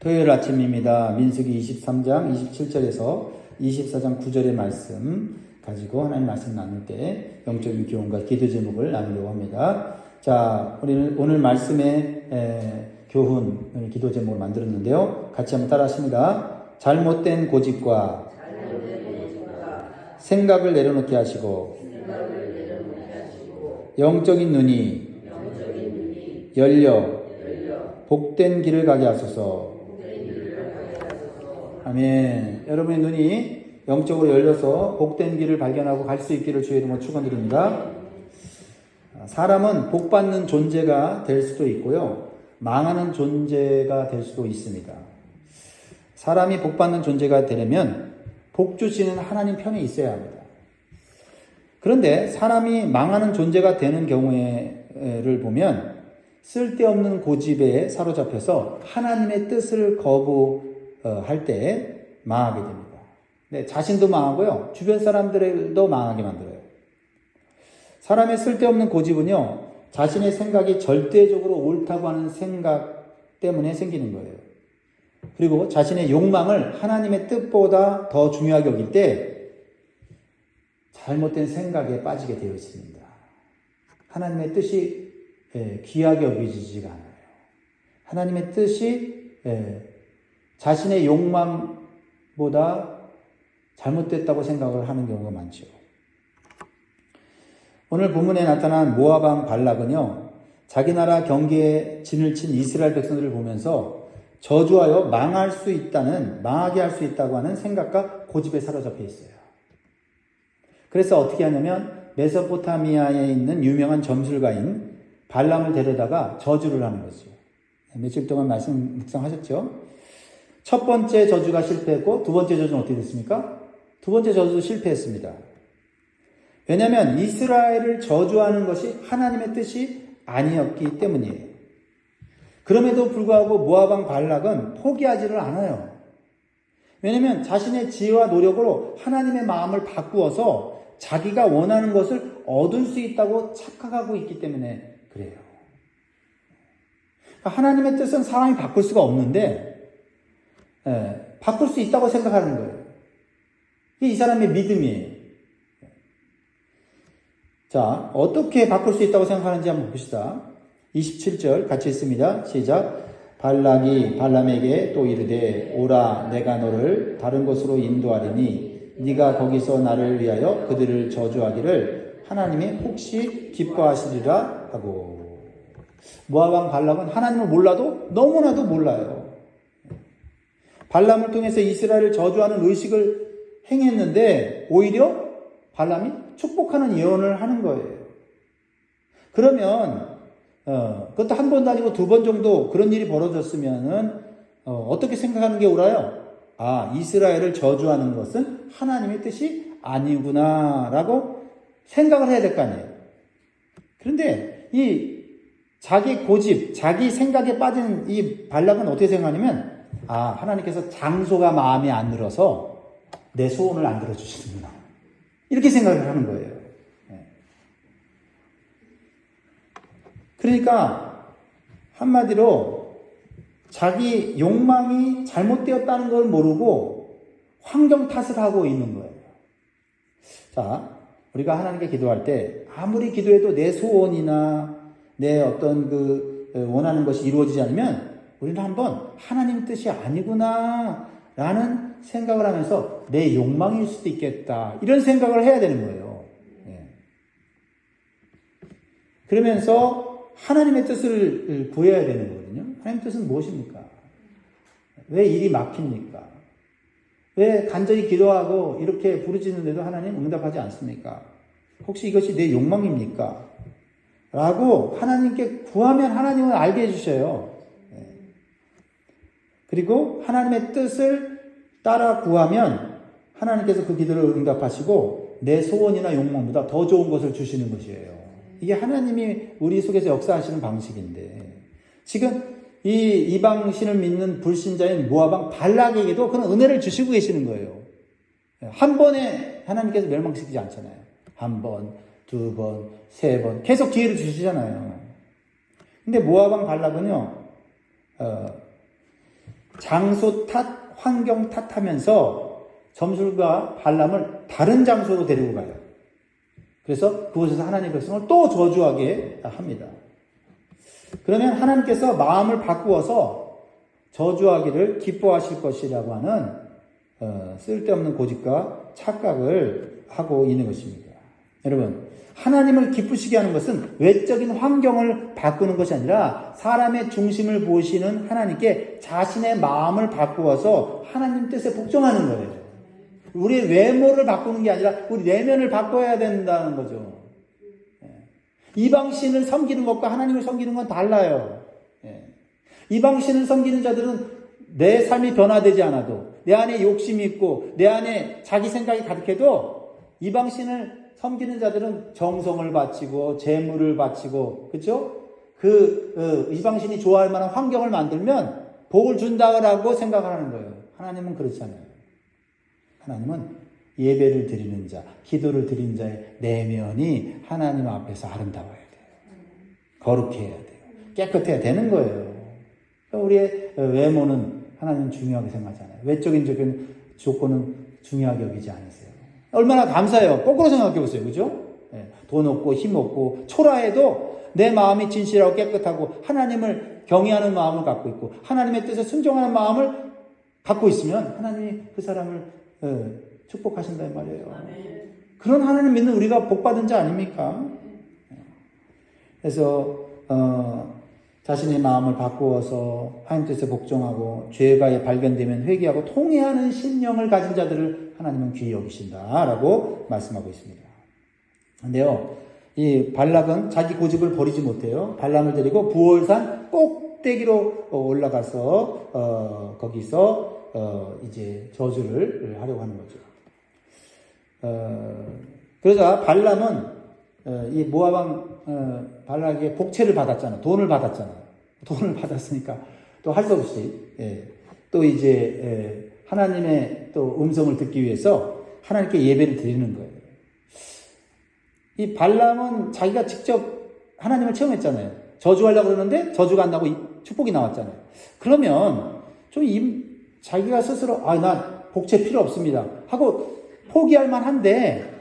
토요일 아침입니다. 민수기 23장 27절에서 24장 9절의 말씀 가지고 하나님 말씀 나눌 때 영적인 교훈과 기도 제목을 나누려고 합니다. 자, 우리 오늘 말씀의 에, 교훈, 기도 제목을 만들었는데요. 같이 한번 따라 하십니다. 잘못된 고집과 생각을 내려놓게 하시고 영적인 눈이 열려 복된 길을 가게 하소서. 아멘. 여러분의 눈이 영적으로 열려서 복된 길을 발견하고 갈 수 있기를 주의 이름으로 축원드립니다. 사람은 복 받는 존재가 될 수도 있고요. 망하는 존재가 될 수도 있습니다. 사람이 복 받는 존재가 되려면 복 주시는 하나님 편에 있어야 합니다. 그런데 사람이 망하는 존재가 되는 경우를 보면 쓸데없는 고집에 사로잡혀서 하나님의 뜻을 거부 할 때 망하게 됩니다. 네, 자신도 망하고요. 주변 사람들도 망하게 만들어요. 사람의 쓸데없는 고집은요. 자신의 생각이 절대적으로 옳다고 하는 생각 때문에 생기는 거예요. 그리고 자신의 욕망을 하나님의 뜻보다 더 중요하게 여길 때 잘못된 생각에 빠지게 되어 있습니다. 하나님의 뜻이 예, 귀하게 여겨지지가 않아요. 하나님의 뜻이 예, 자신의 욕망보다 잘못됐다고 생각을 하는 경우가 많죠. 오늘 본문에 나타난 모아방 발락은요, 자기 나라 경계에 진을 친 이스라엘 백성들을 보면서 저주하여 망할 수 있다는, 망하게 할 수 있다고 하는 생각과 고집에 사로잡혀 있어요. 그래서 어떻게 하냐면 메소포타미아에 있는 유명한 점술가인 발람을 데려다가 저주를 하는 거죠. 며칠 동안 말씀 묵상하셨죠? 첫 번째 저주가 실패했고 두 번째 저주는 어떻게 됐습니까? 두 번째 저주도 실패했습니다. 왜냐하면 이스라엘을 저주하는 것이 하나님의 뜻이 아니었기 때문이에요. 그럼에도 불구하고 모아방 발락은 포기하지를 않아요. 왜냐하면 자신의 지혜와 노력으로 하나님의 마음을 바꾸어서 자기가 원하는 것을 얻을 수 있다고 착각하고 있기 때문에 그래요. 하나님의 뜻은 사람이 바꿀 수가 없는데, 예, 바꿀 수 있다고 생각하는 거예요. 이 사람의 믿음이에요. 자, 어떻게 바꿀 수 있다고 생각하는지 한번 봅시다. 27절 같이 있습니다. 시작. 발락이 발람에게 또 이르되 오라 내가 너를 다른 곳으로 인도하리니 네가 거기서 나를 위하여 그들을 저주하기를 하나님이 혹시 기뻐하시리라 하고 모아방 발람은 하나님을 몰라도 너무나도 몰라요. 발람을 통해서 이스라엘을 저주하는 의식을 행했는데 오히려 발람이 축복하는 예언을 하는 거예요. 그러면 어, 그것도 한 번도 아니고 두 번 정도 그런 일이 벌어졌으면은 어, 떻게 생각하는 게 옳아요? 아 이스라엘을 저주하는 것은 하나님의 뜻이 아니구나라고 생각을 해야 될 거 아니에요. 그런데 이 자기 고집, 자기 생각에 빠진 이 발락은 어떻게 생각하냐면 아 하나님께서 장소가 마음에 안 들어서 내 소원을 안 들어주시는구나 이렇게 생각을 하는 거예요. 그러니까 한마디로 자기 욕망이 잘못되었다는 걸 모르고 환경 탓을 하고 있는 거예요. 자, 우리가 하나님께 기도할 때 아무리 기도해도 내 소원이나 내 어떤 그 원하는 것이 이루어지지 않으면 우리는 한번 하나님 뜻이 아니구나 라는 생각을 하면서 내 욕망일 수도 있겠다 이런 생각을 해야 되는 거예요. 예. 그러면서 하나님의 뜻을 구해야 되는 거거든요. 하나님 뜻은 무엇입니까? 왜 일이 막힙니까? 왜 간절히 기도하고 이렇게 부르짖는데도 하나님 응답하지 않습니까? 혹시 이것이 내 욕망입니까? 라고 하나님께 구하면 하나님은 알게 해주셔요. 네. 그리고 하나님의 뜻을 따라 구하면 하나님께서 그 기도를 응답하시고 내 소원이나 욕망보다 더 좋은 것을 주시는 것이에요. 이게 하나님이 우리 속에서 역사하시는 방식인데 지금 이 이방 신을 믿는 불신자인 모아방 발락에게도 그런 은혜를 주시고 계시는 거예요. 한 번에 하나님께서 멸망시키지 않잖아요. 한 번, 두 번, 세 번 계속 기회를 주시잖아요. 근데 모아방 발락은요, 어, 장소 탓, 환경 탓하면서 점술과 발람을 다른 장소로 데리고 가요. 그래서 그곳에서 하나님의 백성을 또 저주하게 합니다. 그러면 하나님께서 마음을 바꾸어서 저주하기를 기뻐하실 것이라고 하는 어, 쓸데없는 고집과 착각을 하고 있는 것입니다. 여러분, 하나님을 기쁘시게 하는 것은 외적인 환경을 바꾸는 것이 아니라 사람의 중심을 보시는 하나님께 자신의 마음을 바꾸어서 하나님 뜻에 복종하는 거예요. 우리 외모를 바꾸는 게 아니라 우리 내면을 바꿔야 된다는 거죠. 예. 이방신을 섬기는 것과 하나님을 섬기는 건 달라요. 예. 이방신을 섬기는 자들은 내 삶이 변화되지 않아도 내 안에 욕심이 있고 내 안에 자기 생각이 가득해도 이방신을 섬기는 자들은 정성을 바치고 재물을 바치고 그렇죠? 그 어, 이방신이 좋아할 만한 환경을 만들면 복을 준다라고 생각을 하는 거예요. 하나님은 그렇지 않아요. 하나님은 예배를 드리는 자, 기도를 드리는 자의 내면이 하나님 앞에서 아름다워야 돼요. 거룩해야 돼요. 깨끗해야 되는 거예요. 우리의 외모는 하나님 중요하게 생각하잖아요. 외적인 적인 조건은 중요하게 여기지 않으세요. 얼마나 감사해요. 거꾸로 생각해 보세요. 그죠? 예, 돈 없고 힘 없고 초라해도 내 마음이 진실하고 깨끗하고 하나님을 경외하는 마음을 갖고 있고 하나님의 뜻에 순종하는 마음을 갖고 있으면 하나님이 그 사람을 예, 축복하신다 는 말이에요. 그런 하나님 믿는 우리가 복 받은 자 아닙니까? 그래서 어, 자신의 마음을 바꾸어서 하나님 뜻에 복종하고 죄가 발견되면 회개하고 통회하는 신령을 가진 자들을 하나님은 귀히 여기신다라고 말씀하고 있습니다. 근데요, 이 발락은 자기 고집을 버리지 못해요. 발람을 데리고 부월산 꼭대기로 올라가서 어, 거기서 어, 이제 저주를 하려고 하는 거죠. 어, 그러자 발람은 어, 이 모아방 어, 발락의 복채를 받았잖아. 돈을 받았잖아. 돈을 받았으니까 또 할 수 없이 예, 또 이제 예, 하나님의 또 음성을 듣기 위해서 하나님께 예배를 드리는 거예요. 이 발람은 자기가 직접 하나님을 체험했잖아요. 저주하려고 그러는데 저주가 안 나고 축복이 나왔잖아요. 그러면 좀 이, 자기가 스스로 아 나 복채 필요 없습니다 하고 포기할 만한데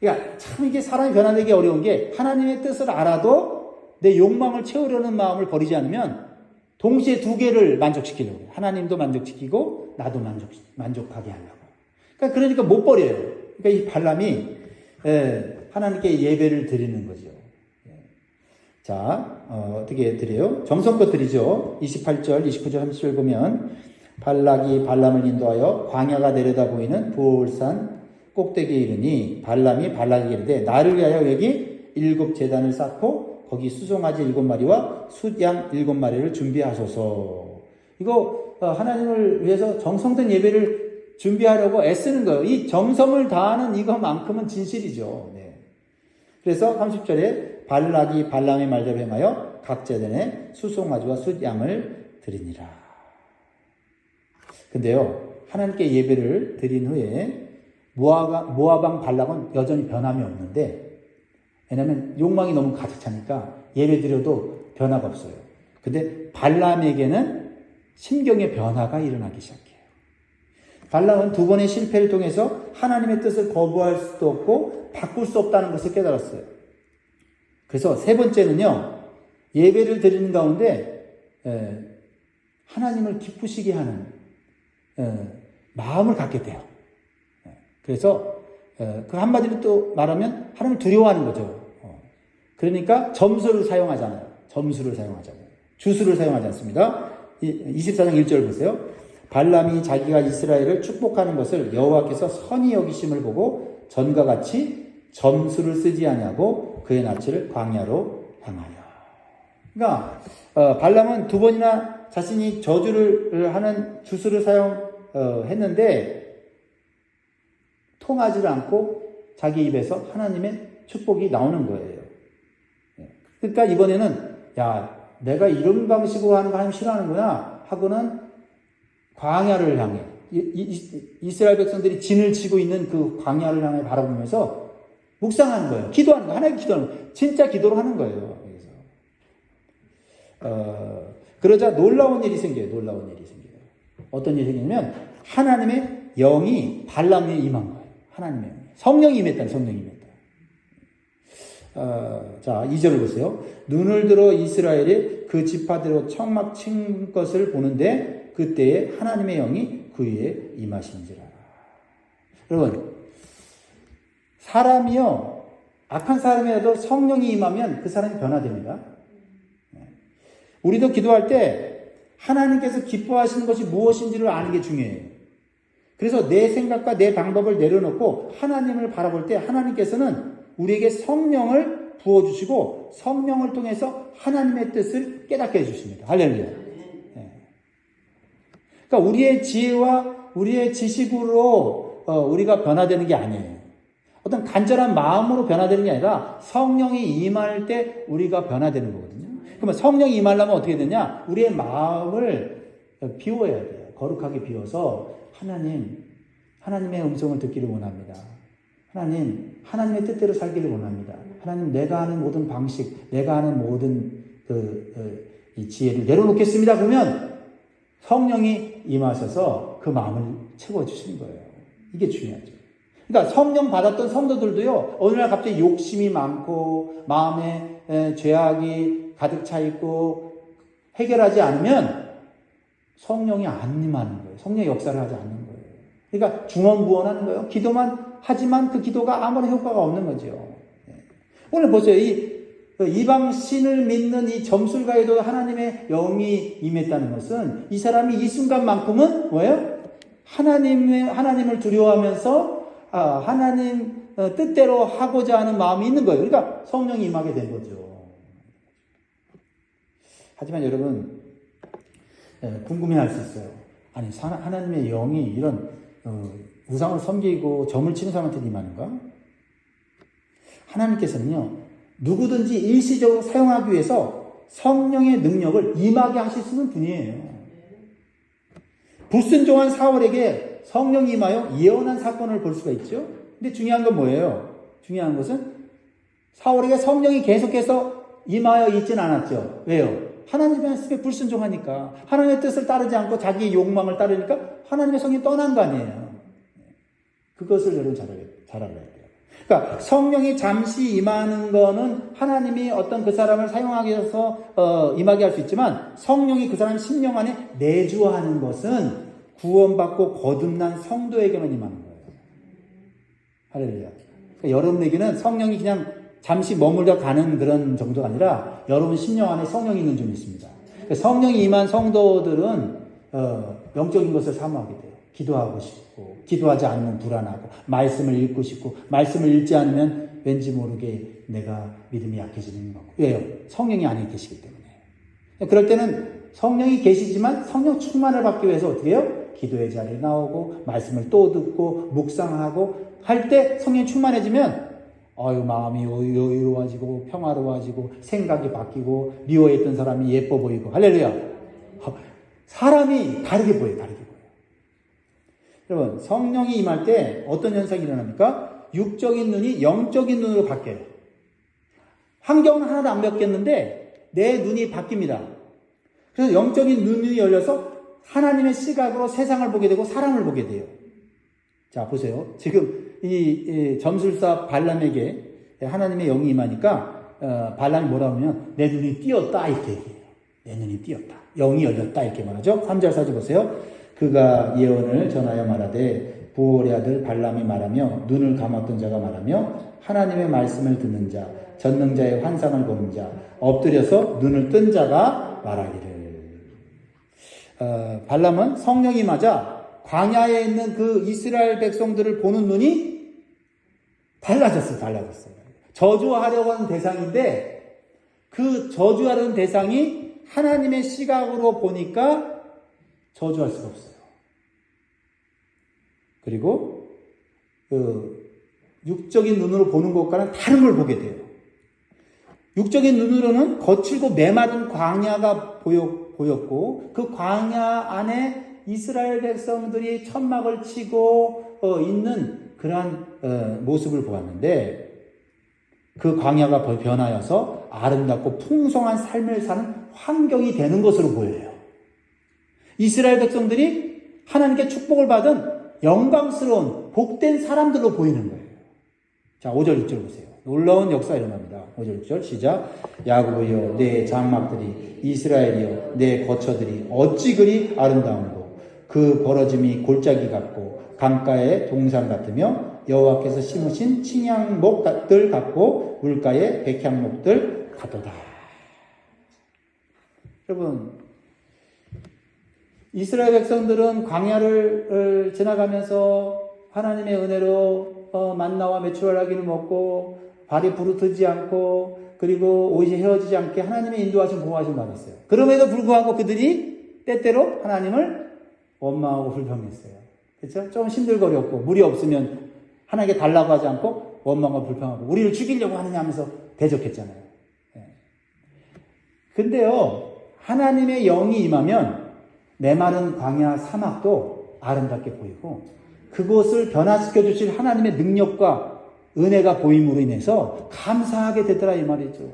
그러니까 참 이게 사람이 변화되기 어려운 게 하나님의 뜻을 알아도 내 욕망을 채우려는 마음을 버리지 않으면 동시에 두 개를 만족시키려고 해요. 하나님도 만족시키고 나도 만족, 만족하게 하려고. 그러니까, 그러니까 못 버려요. 그러니까 이 발람이 예, 하나님께 예배를 드리는 거죠. 예. 자, 어, 떻게 드려요? 정성껏 드리죠. 28절, 29절, 30절 보면 발락이 발람을 인도하여 광야가 내려다 보이는 부올산 꼭대기에 이르니 발람이 발락에게 이르되 나를 위하여 여기 일곱 재단을 쌓고 거기 수송아지 일곱 마리와 숫양 일곱 마리를 준비하소서. 이거 어, 하나님을 위해서 정성된 예배를 준비하려고 애쓰는 거예요. 이 정성을 다하는 이것만큼은 진실이죠. 네. 그래서 30절에 발락이 발람의 말대로 행하여 각 재단에 수송아지와 숫양을 드리니라. 근데요, 하나님께 예배를 드린 후에 모아방 발락은 여전히 변함이 없는데, 왜냐면 욕망이 너무 가득 차니까 예배 드려도 변화가 없어요. 근데 발람에게는 심경의 변화가 일어나기 시작해요. 발람은 두 번의 실패를 통해서 하나님의 뜻을 거부할 수도 없고 바꿀 수 없다는 것을 깨달았어요. 그래서 세 번째는요, 예배를 드리는 가운데 하나님을 기쁘시게 하는 마음을 갖게 돼요. 그래서 그 한마디로 또 말하면 하나님을 두려워하는 거죠. 어. 그러니까 점수를 사용하잖아요. 점수를 사용하잖아요. 주수를 사용하지 않습니다. 24장 1절 보세요. 발람이 자기가 이스라엘을 축복하는 것을 여호와께서 선히 여기심을 보고 전과 같이 점수를 쓰지 아니하고 그의 낯을 광야로 향하여. 그러니까 어, 발람은 두 번이나 자신이 저주를 하는 주수를 사용했는데 통하지를 않고 자기 입에서 하나님의 축복이 나오는 거예요. 예. 그러니까 이번에는 야 내가 이런 방식으로 하는 거 하나님 싫어하는구나 하고는 광야를 향해 이, 스라엘 백성들이 진을 치고 있는 그 광야를 향해 바라보면서 묵상하는 거예요. 기도하는 거 하나님 기도하는 거 진짜 기도를 하는 거예요. 그래서 어, 그러자 놀라운 일이 생겨요. 놀라운 일이 생겨요. 어떤 일이 생기냐면 하나님의 영이 발람에 임한 거예요. 하나님의. 성령이 임했다. 성령이 임했다. 어, 자, 2절을 보세요. 눈을 들어 이스라엘이 그 지파대로 청막 친 것을 보는데 그때에 하나님의 영이 그 위에 임하신지라. 여러분, 사람이요, 악한 사람이라도 성령이 임하면 그 사람이 변화됩니다. 네. 우리도 기도할 때 하나님께서 기뻐하시는 것이 무엇인지를 아는 게 중요해요. 그래서 내 생각과 내 방법을 내려놓고 하나님을 바라볼 때 하나님께서는 우리에게 성령을 부어주시고 성령을 통해서 하나님의 뜻을 깨닫게 해주십니다. 할렐루야. 네. 그러니까 우리의 지혜와 우리의 지식으로 어, 우리가 변화되는 게 아니에요. 어떤 간절한 마음으로 변화되는 게 아니라 성령이 임할 때 우리가 변화되는 거거든요. 그러면 성령이 임하려면 어떻게 되냐? 우리의 마음을 비워야 돼요. 거룩하게 비워서 하나님, 하나님의 음성을 듣기를 원합니다. 하나님, 하나님의 뜻대로 살기를 원합니다. 하나님, 내가 하는 모든 방식, 내가 하는 모든 그, 그, 이 지혜를 내려놓겠습니다. 그러면 성령이 임하셔서 그 마음을 채워주시는 거예요. 이게 중요하죠. 그러니까 성령 받았던 성도들도요, 어느 날 갑자기 욕심이 많고, 마음에 에, 죄악이 가득 차 있고, 해결하지 않으면 성령이 안 임하는 거예요. 성령의 역사를 하지 않는 거예요. 그러니까 중언부언하는 거예요. 기도만 하지만 그 기도가 아무런 효과가 없는 거죠. 네. 오늘 보세요. 이 이방 신을 믿는 이 점술가에도 하나님의 영이 임했다는 것은 이 사람이 이 순간만큼은 뭐예요? 하나님의 하나님을 두려워하면서 아, 하나님 어, 뜻대로 하고자 하는 마음이 있는 거예요. 그러니까 성령이 임하게 된 거죠. 하지만 여러분 예, 궁금해할 수 있어요. 아니 하나님의 영이 이런 어, 우상을 섬기고 점을 치는 사람한테 임하는가? 하나님께서는요 누구든지 일시적으로 사용하기 위해서 성령의 능력을 임하게 있는 분이에요. 불순종한 사울에게 성령이 임하여 예언한 사건을 볼 수가 있죠. 근데 중요한 건 뭐예요? 중요한 것은 사울에게 성령이 계속해서 임하여 있지는 않았죠. 왜요? 하나님의 말씀에 불순종하니까 하나님의 뜻을 따르지 않고 자기의 욕망을 따르니까 하나님의 성이 떠난 거 아니에요. 그것을 여러분 잘, 잘 알아야 돼요. 그러니까 성령이 잠시 임하는 거는 하나님이 어떤 그 사람을 사용하기 위해서 어, 임하게 할 수 있지만 성령이 그 사람 심령 안에 내주하는 것은 구원받고 거듭난 성도에게만 임하는 거예요. 할렐루야. 그러니까 여러분에게는 성령이 그냥 잠시 머물러 가는 그런 정도가 아니라 여러분 심령 안에 성령이 있는 줄 믿습니다. 그러니까 성령이 임한 성도들은 어, 영적인 것을 사모하게 돼요. 기도하고 싶고, 기도하지 않으면 불안하고, 말씀을 읽고 싶고, 말씀을 읽지 않으면 왠지 모르게 내가 믿음이 약해지는 거고. 왜요? 성령이 안에 계시기 때문에. 그럴 때는 성령이 계시지만 성령 충만을 받기 위해서 어떻게 해요? 기도의 자리에 나오고, 말씀을 또 듣고, 묵상하고, 할 때 성령 충만해지면 어유 마음이 여유로워지고 평화로워지고 생각이 바뀌고 미워했던 사람이 예뻐 보이고 할렐루야. 사람이 다르게 보여요. 다르게 보여요. 여러분 성령이 임할 때 어떤 현상이 일어납니까? 육적인 눈이 영적인 눈으로 바뀌어요. 환경은 하나도 안 바뀌었는데 내 눈이 바뀝니다. 그래서 영적인 눈이 열려서 하나님의 시각으로 세상을 보게 되고 사람을 보게 돼요. 자 보세요. 지금 이, 이 점술사 발람에게 하나님의 영이 임하니까 어, 발람이 뭐라 하면 내 눈이 띄었다 이렇게 얘기해요. 내 눈이 띄었다. 영이 열렸다 이렇게 말하죠. 3절 4절 보세요. 그가 예언을 전하여 말하되 부올의 아들 발람이 말하며 눈을 감았던 자가 말하며 하나님의 말씀을 듣는 자 전능자의 환상을 보는 자 엎드려서 눈을 뜬 자가 말하기를 어, 발람은 성령이 맞아 광야에 있는 그 이스라엘 백성들을 보는 눈이 달라졌어요. 달라졌어요. 저주하려고 하는 대상인데 그 저주하려는 대상이 하나님의 시각으로 보니까 저주할 수가 없어요. 그리고 그 육적인 눈으로 보는 것과는 다른 걸 보게 돼요. 육적인 눈으로는 거칠고 메마른 광야가 보였, 보였고 그 광야 안에 이스라엘 백성들이 천막을 치고 어, 있는 그러한 어, 모습을 보았는데 그 광야가 변하여서 아름답고 풍성한 삶을 사는 환경이 되는 것으로 보여요. 이스라엘 백성들이 하나님께 축복을 받은 영광스러운 복된 사람들로 보이는 거예요. 자, 5절 6절 보세요. 놀라운 역사 일어납니다. 5절 6절 시작. 야곱이여 내 장막들이 이스라엘이여 내 거처들이 어찌 그리 아름다운고 그 벌어짐이 골짜기 같고 강가의 동산 같으며 여호와께서 심으신 칭향목들 같고 물가의 백향목들 같도다. 여러분 이스라엘 백성들은 광야를 어, 지나가면서 하나님의 은혜로 어, 만나와 메추라기를 먹고 발이 부르트지 않고 그리고 오히려 헤어지지 않게 하나님의 인도하심 보호하심 받았어요. 그럼에도 불구하고 그들이 때때로 하나님을 원망하고 불평했어요. 그렇죠? 좀 힘들거렸고 물이 없으면 하나님께 달라고 하지 않고 원망하고 불평하고 우리를 죽이려고 하느냐 하면서 대적했잖아요. 예. 근데요 하나님의 영이 임하면 메마른 광야 사막도 아름답게 보이고 그곳을 변화시켜 주실 하나님의 능력과 은혜가 보임으로 인해서 감사하게 되더라 이 말이죠.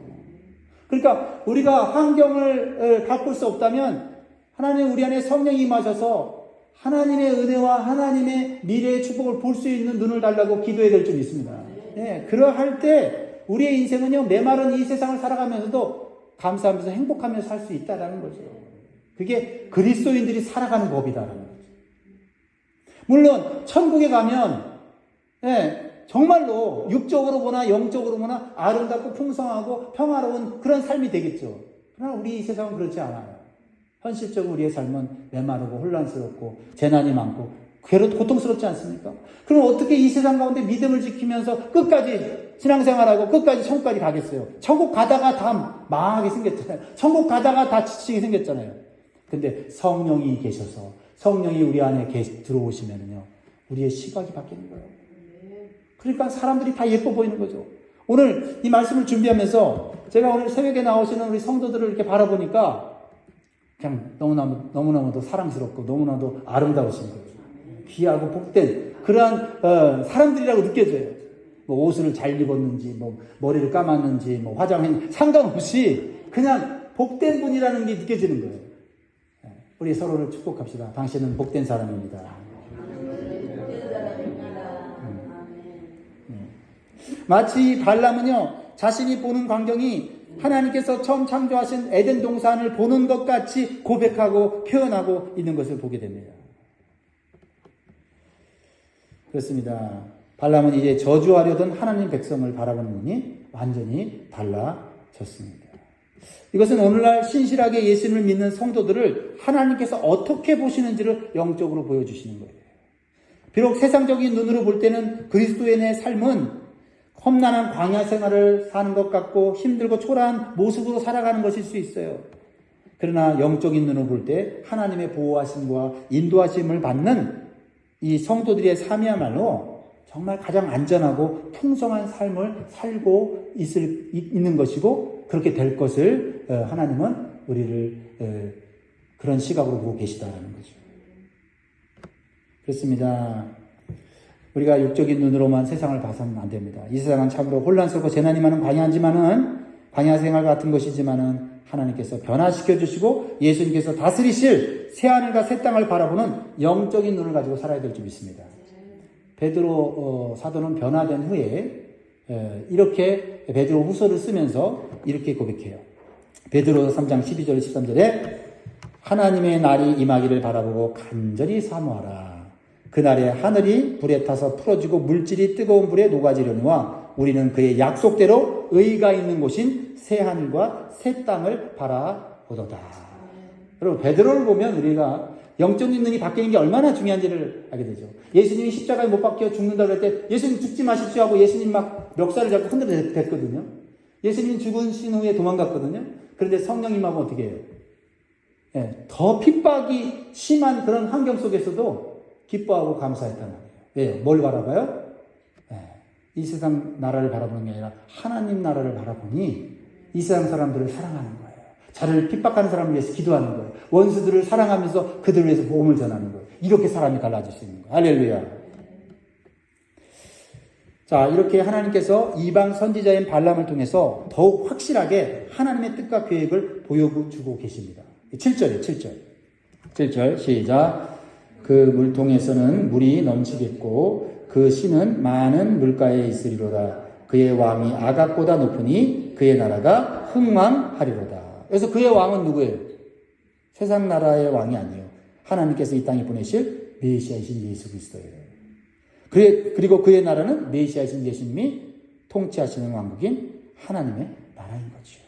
그러니까 우리가 환경을 바꿀 수 없다면 하나님 우리 안에 성령이 임하셔서 하나님의 은혜와 하나님의 미래의 축복을 볼 수 있는 눈을 달라고 기도해야 될 줄 있습니다. 예, 그러할 때 우리의 인생은요 메마른 이 세상을 살아가면서도 감사하면서 행복하면서 살 수 있다라는 거죠. 그게 그리스도인들이 살아가는 법이다라는 거죠. 물론 천국에 가면 예, 정말로 육적으로 보나 영적으로 보나 아름답고 풍성하고 평화로운 그런 삶이 되겠죠. 그러나 우리 이 세상은 그렇지 않아요. 현실적으로 우리의 삶은 메마르고 혼란스럽고 재난이 많고 괴롭 고통스럽지 않습니까? 그럼 어떻게 이 세상 가운데 믿음을 지키면서 끝까지 신앙생활하고 끝까지 천국까지 가겠어요? 천국 가다가 다 망하게 생겼잖아요. 천국 가다가 다 지치게 생겼잖아요. 근데 성령이 계셔서 성령이 우리 안에 들어오시면요. 우리의 시각이 바뀌는 거예요. 그러니까 사람들이 다 예뻐 보이는 거죠. 오늘 이 말씀을 준비하면서 제가 오늘 새벽에 나오시는 우리 성도들을 이렇게 바라보니까 그냥 너무나도, 너무나도 사랑스럽고 너무나도 아름다우신 거예요. 귀하고 복된 그러한 어, 사람들이라고 느껴져요. 뭐 옷을 잘 입었는지, 뭐 머리를 감았는지, 뭐 화장했는지 상관없이 그냥 복된 분이라는 게 느껴지는 거예요. 예, 우리 서로를 축복합시다. 당신은 복된 사람입니다. 마치 발람은요, 자신이 보는 광경이 하나님께서 처음 창조하신 에덴 동산을 보는 것 같이 고백하고 표현하고 있는 것을 보게 됩니다. 그렇습니다. 발람은 이제 저주하려던 하나님 백성을 바라보는 눈이 완전히 달라졌습니다. 이것은 오늘날 신실하게 예수님을 믿는 성도들을 하나님께서 어떻게 보시는지를 영적으로 보여주시는 거예요. 비록 세상적인 눈으로 볼 때는 그리스도인의 삶은 험난한 광야 생활을 사는 것 같고 힘들고 초라한 모습으로 살아가는 것일 수 있어요. 그러나 영적인 눈으로 볼 때 하나님의 보호하심과 인도하심을 받는 이 성도들의 삶이야말로 정말 가장 안전하고 풍성한 삶을 살고 있을, 있는 것이고 그렇게 될 것을 어, 하나님은 우리를 어, 그런 시각으로 보고 계시다라는 거죠. 그렇습니다. 우리가 육적인 눈으로만 세상을 봐서는 안 됩니다. 이 세상은 참으로 혼란스럽고 재난이 많은 광야지만은 광야 생활 같은 것이지만은 하나님께서 변화시켜 주시고 예수님께서 다스리실 새 하늘과 새 땅을 바라보는 영적인 눈을 가지고 살아야 될 줄 믿습니다. 베드로 어, 사도는 변화된 후에 에, 이렇게 베드로 후서를 쓰면서 이렇게 고백해요. 베드로 3장 12절 13절에 하나님의 날이 임하기를 바라보고 간절히 사모하라. 그날에 하늘이 불에 타서 풀어지고 물질이 뜨거운 불에 녹아지려니와 우리는 그의 약속대로 의가 있는 곳인 새 하늘과 새 땅을 바라보도다. 여러분 베드로를 보면 우리가 영적인 눈이 바뀌는 게 얼마나 중요한지를 알게 되죠. 예수님이 십자가에 못 박혀 죽는다고 할때 예수님 죽지 마십시오 하고 예수님 막 멱살을 잡고 흔들어 댔거든요. 예수님 죽으신 후에 도망갔거든요. 그런데 성령님하고 어떻게 해요? 예, 더 핍박이 심한 그런 환경 속에서도 기뻐하고 감사했단 말이에요. 왜요? 뭘 바라봐요? 예, 이 세상 나라를 바라보는 게 아니라 하나님 나라를 바라보니 이 세상 사람들을 사랑하는 거예요. 자를 핍박하는 사람을 위해서 기도하는 거예요. 원수들을 사랑하면서 그들을 위해서 복음을 전하는 거예요. 이렇게 사람이 달라질 수 있는 거예요. 할렐루야. 자, 이렇게 하나님께서 이방 선지자인 발람을 통해서 더욱 확실하게 하나님의 뜻과 계획을 보여주고 계십니다. 7절이에요, 7절. 7절 시작. 그 물통에서는 물이 넘치겠고 그 씨는 많은 물가에 있으리로다. 그의 왕이 아각보다 높으니 그의 나라가 흥왕하리로다. 그래서 그의 왕은 누구예요? 세상 나라의 왕이 아니에요. 하나님께서 이 땅에 보내실 메시아이신 예수 그리스도예요. 그리고 그의 나라는 메시아이신 예수님이 통치하시는 왕국인 하나님의 나라인 거죠.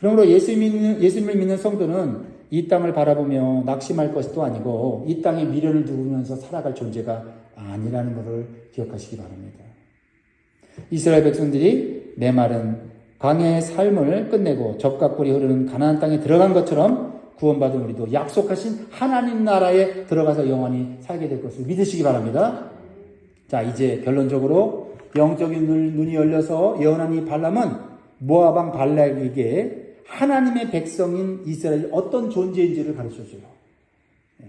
그러므로 예수 믿는, 예수님을 믿는 성도는 이 땅을 바라보며 낙심할 것도 아니고 이 땅에 미련을 두면서 살아갈 존재가 아니라는 것을 기억하시기 바랍니다. 이스라엘 백성들이 메마른 광야의 삶을 끝내고 적과 꿀이 흐르는 가나안 땅에 들어간 것처럼 구원받은 우리도 약속하신 하나님 나라에 들어가서 영원히 살게 될 것을 믿으시기 바랍니다. 자, 이제 결론적으로 영적인 눈- 눈이 열려서 예언한 이 발람은 모아방 발락에게 하나님의 백성인 이스라엘이 어떤 존재인지를 가르쳐 줘요. 네.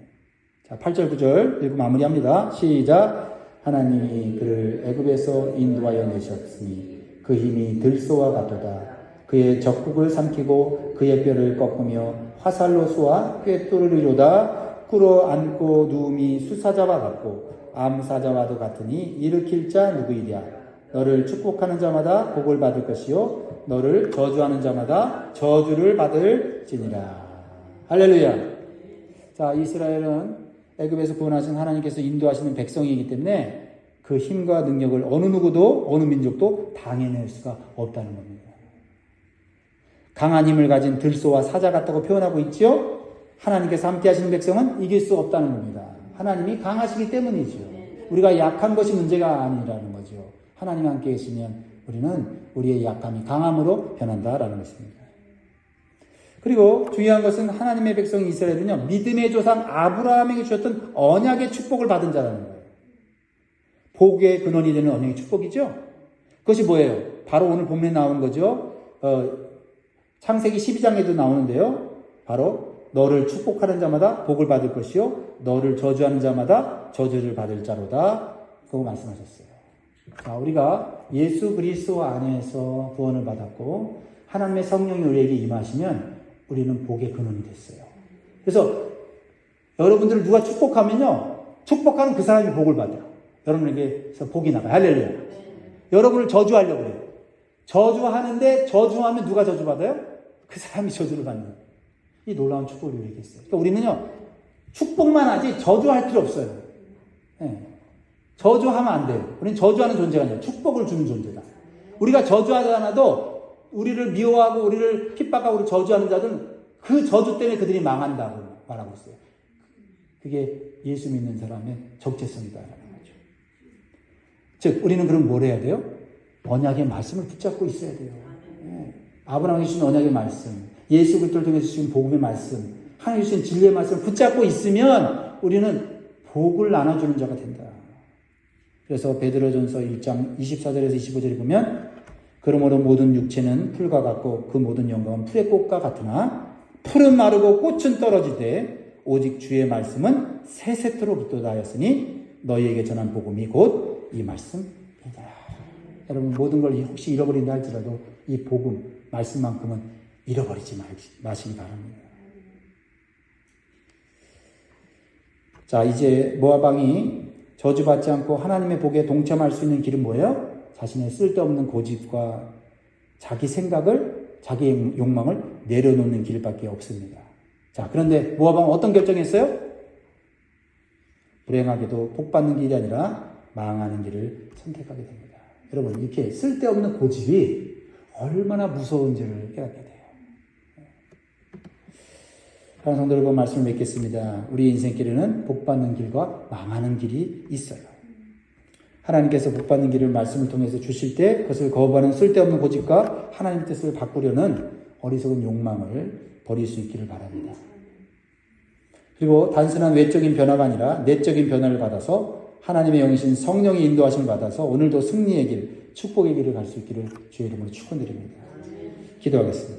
자, 8절, 9절 읽고 마무리합니다. 시작. 하나님이 그를 애굽에서 인도하여 내셨으니 그 힘이 들소와 같도다. 그의 적국을 삼키고 그의 뼈를 꺾으며 화살로 쏘아 꿰뚫을 이로다. 꿇어 앉고 누움이 수사자와 같고 암사자와도 같으니 일으킬 자 누구이랴. 너를 축복하는 자마다 복을 받을 것이요 너를 저주하는 자마다 저주를 받을지니라. 할렐루야. 자, 이스라엘은 애굽에서 구원하신 하나님께서 인도하시는 백성이기 때문에 그 힘과 능력을 어느 누구도 어느 민족도 당해낼 수가 없다는 겁니다. 강한 힘을 가진 들소와 사자 같다고 표현하고 있지요. 하나님께서 함께 하시는 백성은 이길 수 없다는 겁니다. 하나님이 강하시기 때문이죠. 우리가 약한 것이 문제가 아니라는 거죠. 하나님 함께 계시면 우리는 우리의 약함이 강함으로 변한다라는 것입니다. 그리고 중요한 것은 하나님의 백성 이스라엘은요, 믿음의 조상 아브라함에게 주셨던 언약의 축복을 받은 자라는 거예요. 복의 근원이 되는 언약의 축복이죠? 그것이 뭐예요? 바로 오늘 본문에 나오는 거죠. 어, 창세기 12장에도 나오는데요. 바로 너를 축복하는 자마다 복을 받을 것이요. 너를 저주하는 자마다 저주를 받을 자로다. 그거 말씀하셨어요. 자, 우리가 예수 그리스도 안에서 구원을 받았고 하나님의 성령이 우리에게 임하시면 우리는 복의 근원이 됐어요. 그래서 여러분들을 누가 축복하면요. 축복하는 그 사람이 복을 받아요. 여러분에게서 복이 나가요. 할렐루야. 여러분을 저주하려고 그래요. 저주하는데 저주하면 누가 저주받아요? 그 사람이 저주를 받는 이 놀라운 축복이 우리에게 있어요. 그러니까 우리는요. 축복만 하지 저주할 필요 없어요. 예. 저주하면 안 돼요. 우리는 저주하는 존재가 아니에요. 축복을 주는 존재다. 우리가 저주하지 않아도 우리를 미워하고 우리를 핍박하고 우리 저주하는 자들은 그 저주 때문에 그들이 망한다고 말하고 있어요. 그게 예수 믿는 사람의 정체성이다라는 거죠. 즉 우리는 그럼 뭘 해야 돼요? 언약의 말씀을 붙잡고 있어야 돼요. 예. 아브라함이 주신 언약의 말씀, 예수 그리스도를 통해서 주신 복음의 말씀, 하나님 주신 진리의 말씀을 붙잡고 있으면 우리는 복을 나눠주는 자가 된다. 그래서 베드로전서 1장 24절에서 25절에 보면 그러므로 모든 육체는 풀과 같고 그 모든 영광은 풀의 꽃과 같으나 풀은 마르고 꽃은 떨어지되 오직 주의 말씀은 세세토로부터 하였으니 너희에게 전한 복음이 곧 이 말씀이다. 여러분 모든 걸 혹시 잃어버린다 할지라도 이 복음 말씀만큼은 잃어버리지 마시기 바랍니다. 자 이제 모아방이 저주받지 않고 하나님의 복에 동참할 수 있는 길은 뭐예요? 자신의 쓸데없는 고집과 자기 생각을, 자기 욕망을 내려놓는 길밖에 없습니다. 자, 그런데 모아방은 어떤 결정했어요? 불행하게도 복받는 길이 아니라 망하는 길을 선택하게 됩니다. 여러분, 이렇게 쓸데없는 고집이 얼마나 무서운지를 깨닫게 돼요. 사랑하는 성도 여러분 말씀을 맺겠습니다. 우리 인생길에는 복받는 길과 망하는 길이 있어요. 하나님께서 복받는 길을 말씀을 통해서 주실 때 그것을 거부하는 쓸데없는 고집과 하나님 뜻을 바꾸려는 어리석은 욕망을 버릴 수 있기를 바랍니다. 그리고 단순한 외적인 변화가 아니라 내적인 변화를 받아서 하나님의 영이신 성령의 인도하심을 받아서 오늘도 승리의 길, 축복의 길을 갈 수 있기를 주의 이름으로 축원드립니다. 기도하겠습니다.